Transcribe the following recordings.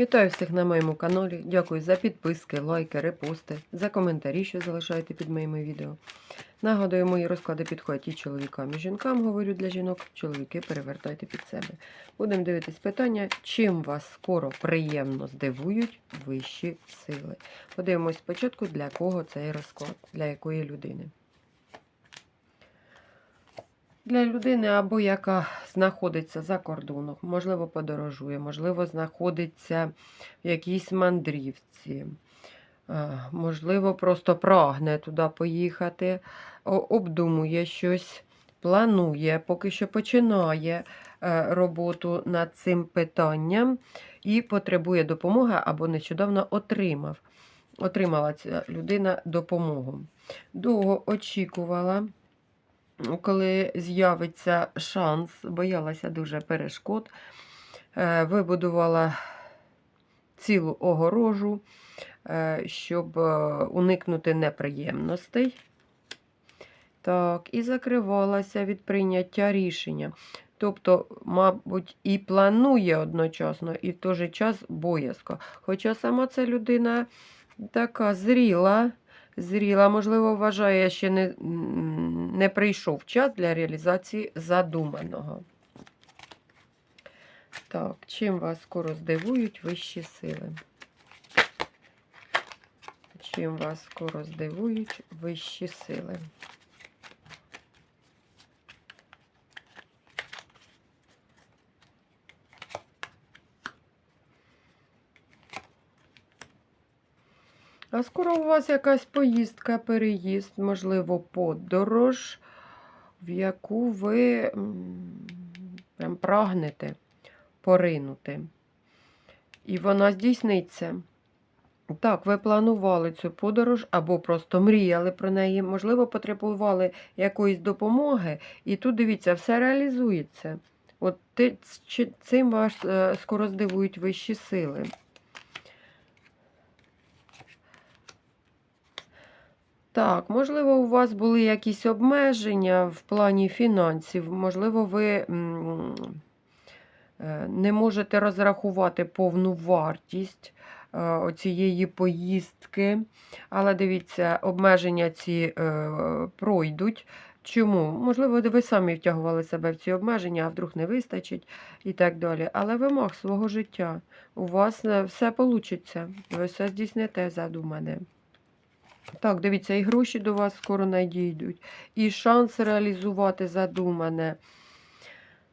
Вітаю всіх на моєму каналі. Дякую за підписки, лайки, репости, за коментарі, що залишаєте під моїми відео. Нагадую, мої розклади підходять і чоловікам, і жінкам. Говорю для жінок, чоловіки перевертайте під себе. Будемо дивитись питання, чим вас скоро приємно здивують вищі сили. Подивимось спочатку, для кого цей розклад, для якої людини. Для людини, або яка знаходиться за кордоном, можливо, подорожує, можливо, знаходиться в якійсь мандрівці, можливо, просто прагне туди поїхати, обдумує щось, планує, поки що починає е, роботу над цим питанням і потребує допомоги або нещодавно отримав. Отримала ця людина допомогу. Довго очікувала коли з'явиться шанс, боялася дуже перешкод, е, вибудувала цілу огорожу, е, щоб е, уникнути неприємностей. Так, і закривалася від прийняття рішення. Тобто, мабуть, і планує одночасно, і в той же час боязко. Хоча сама ця людина така зріла, зріла, можливо, вважає, ще не, не прийшов час для реалізації задуманого. Так, чим вас скоро здивують вищі сили? Чим вас скоро здивують вищі сили? А скоро у вас якась поїздка, переїзд, можливо, подорож, в яку ви прям прагнете поринути. І вона здійсниться. Так, ви планували цю подорож або просто мріяли про неї, можливо, потребували якоїсь допомоги, і тут дивіться, все реалізується. От цим вас е, скоро здивують вищі сили. Так, можливо, у вас були якісь обмеження в плані фінансів, можливо, ви е, не можете розрахувати повну вартість е, цієї поїздки, але дивіться, обмеження ці е, пройдуть. Чому? Можливо, ви самі втягували себе в ці обмеження, а вдруг не вистачить і так далі. Але вимог свого життя. У вас все вийде, ви все здійсните задумане. Так, дивіться, і гроші до вас скоро надійдуть, і шанс реалізувати задумане.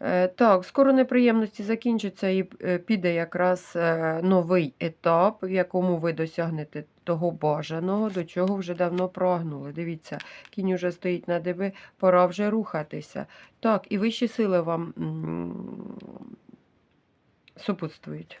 Е, Так, скоро неприємності закінчаться і е, піде якраз е, новий етап, в якому ви досягнете того бажаного, до чого вже давно прагнули. Дивіться, кінь уже стоїть на диби, пора вже рухатися. Так, і вищі сили вам супутствують.